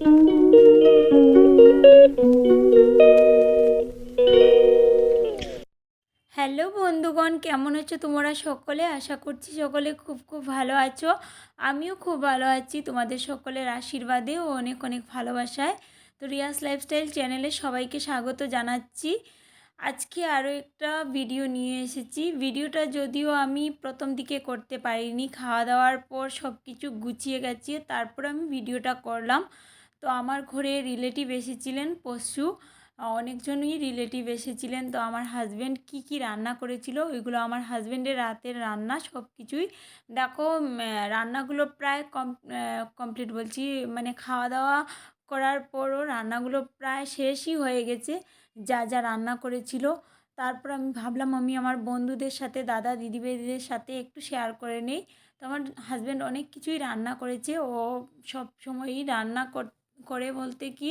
Hello বন্ধুগণ, কেমন আছো তোমরা সকলে? আশা করছি সকলে খুব খুব ভালো আছো। আমিও খুব ভালো আছি। তোমাদের সকলের আশীর্বাদে ও অনেক অনেক ভালোবাসায়। তো রিয়াস লাইফস্টাইল চ্যানেলে সবাইকে স্বাগত জানাচ্ছি। আজকে আরও একটা ভিডিও নিয়ে এসেছি। ভিডিওটা যদিও আমি প্রথম দিকে করতে পারিনি। খাওয়া দাওয়ার পর সব কিছু গুছিয়ে গেছি তারপর আমি ভিডিওটা করলাম। তো আমার ঘরে রিলেটিভ এসেছিলেন পশু অনেকজনই রিলেটিভ এসেছিলেন। তো আমার হাজব্যান্ড কি কি রান্না করেছিল, ওইগুলো আমার হাজব্যান্ডের রাতের রান্না সব কিছুই দেখো রান্নাগুলো প্রায় কম কমপ্লিট বলছি মানে খাওয়া দাওয়া করার পরও রান্নাগুলো প্রায় শেষই হয়ে গেছে, যা যা রান্না করেছিল। তারপর আমি ভাবলাম, আমি আমার বন্ধুদের সাথে, দাদা দিদিভাইদের সাথে একটু শেয়ার করে নিই। তো আমার হাজব্যান্ড অনেক কিছুই রান্না করেছে, ও সব সময়ই রান্না কর- করে বলতে কি,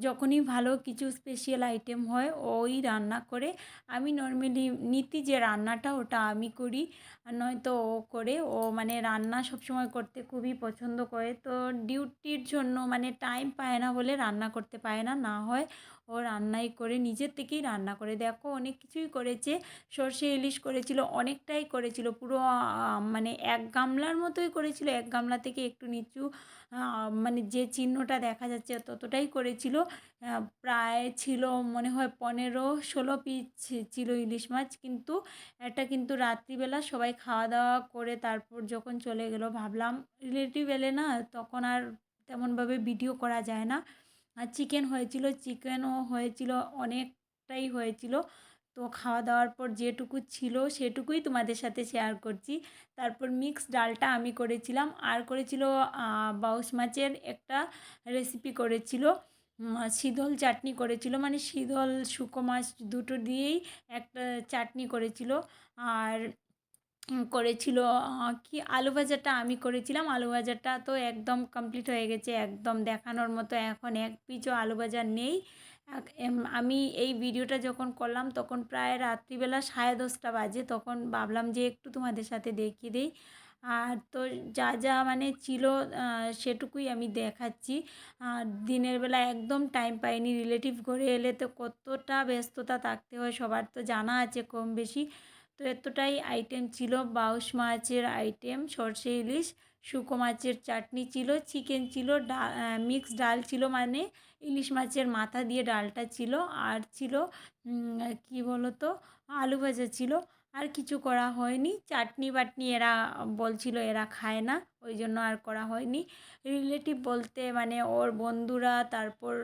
যখনই ভালো কিছু স্পেশাল আইটেম হয়, ওই রান্না করে আমি নর্মালি নীতি যে রান্নাটা ওটা আমি করি। আর নয়তো ও করে, ও মানে রান্না সবসময় করতে খুবই পছন্দ করে। তো ডিউটির জন্য মানে টাইম পায় না বলে রান্না করতে পারে না না হয় ও রান্নাই করে, নিজের থেকেই রান্না করে। দেখো, অনেক কিছুই করেছে। সর্ষে ইলিশ করেছিল, অনেকটাই করেছিল। পুরো মানে এক গামলার মতোই করেছিল। এক গামলা থেকে একটু নিচু মানে যে চিহ্নটা দেখা যাচ্ছে ততটাই করেছিল। প্রায় ছিল, মনে হয় পনেরো ষোলো পিস ছিল ইলিশ মাছ। কিন্তু এটা কিন্তু রাত্রিবেলা সবাই খাওয়া দাওয়া করে তারপর যখন চলে গেল, ভাবলাম রিলেটিভ এলে না, তখন আর তেমনভাবে ভিডিও করা যায় না। চিকেন হয়েছিল চিকেনও হয়েছিল, অনেকটাই হয়েছিল। তো খাওয়া দাওয়ার পর যেটুকু ছিল সেটুকুই তোমাদের সাথে শেয়ার করছি। তারপর মিক্স ডালটা আমি করেছিলাম। আর করেছিল বাউস মাছের একটা রেসিপি করেছিল। শীতল চাটনি করেছিল। মানে শীতল শুকো মাছ দুটো দিয়েই একটা চাটনি করেছিল। আর করেছিল কি আলু ভাজাটা আমি করেছিলাম। আলু ভাজাটা তো একদম কমপ্লিট হয়ে গেছে, একদম দেখানোর মতো এখন এক পিচও আলু ভাজা নেই। আমি এই ভিডিওটা যখন করলাম, তখন প্রায় রাত্রিবেলা সাড়ে দশটা বাজে, তখন ভাবলাম যে একটু তোমাদের সাথে দেখিয়ে দিই। আর তো যা যা মানে ছিল সেটুকুই আমি দেখাচ্ছি। আর দিনের বেলা একদম টাইম পাইনি রিলেটিভ ঘরে এলে তো কতটা ব্যস্ততা থাকতে হয়, সবার তো জানা আছে কম বেশি। তো এতটাই আইটেম ছিল, বাউশ মাছের আইটেম সর্ষে ইলিশ, শুকো মাছের চাটনি ছিল চিকেন ছিল ডাল মিক্স ডাল ছিল মানে ইলিশ মাছের মাথা দিয়ে ডালটা ছিল, আর ছিল কি বলো তো আলু ভাজা ছিল। আর কিছু করা হয়নি। চাটনি বাটনি এরা বলছিল এরা খায় না, ওই জন্য আর করা হয়নি। রিলেটিভ বলতে মানে ওর বন্ধুরা, তারপর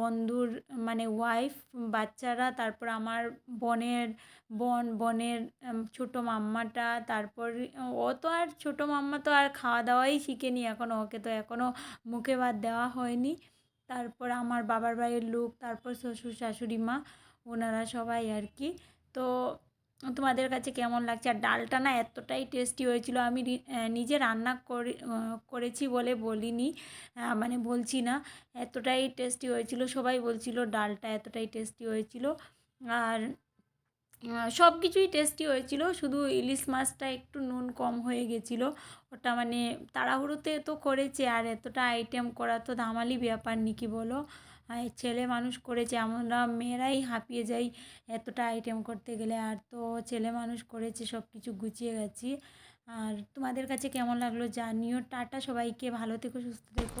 বন্ধুর মানে ওয়াইফ বাচ্চারা, তারপর আমার বোনের বোন, বোনের ছোটো মাম্মাটা, তারপর ও তো আর ছোটো মাম্মা তো আর খাওয়া দাওয়াই শিখেনি এখনও ওকে তো এখনও মুখে ভাত দেওয়া হয়নি। তারপর আমার বাবার বাড়ির লোক, তারপর শ্বশুর শাশুড়ি মা, ওনারা সবাই আর কি। তো তোমাদের কাছে কেমন লাগছে? আর ডালটা না এতটাই টেস্টি হয়েছিল, আমি নিজে রান্না করে করেছি বলে বলিনি মানে বলছি না, এতটাই টেস্টি হয়েছিল। সবাই বলছিল ডালটা এতটাই টেস্টি হয়েছিল। আর সব কিছুই টেস্টি হয়েছিল, শুধু ইলিশ মাছটা একটু নুন কম হয়ে গেছিল। ওটা মানে তাড়াহুড়োতে তো করেছে, আর এতটা আইটেম করা তো ধামালি ব্যাপার, নাকি বলো। ছেলে মানুষ করেছে, আমরা মেয়েরাই হাঁপিয়ে যাই এতটা আইটেম করতে গেলে। আর তো ছেলে মানুষ করেছে সব কিছু গুছিয়ে গেছি। আর তোমাদের কাছে কেমন লাগল জানিও। টাটা সবাইকে, ভালো থেকো, সুস্থ থেকো।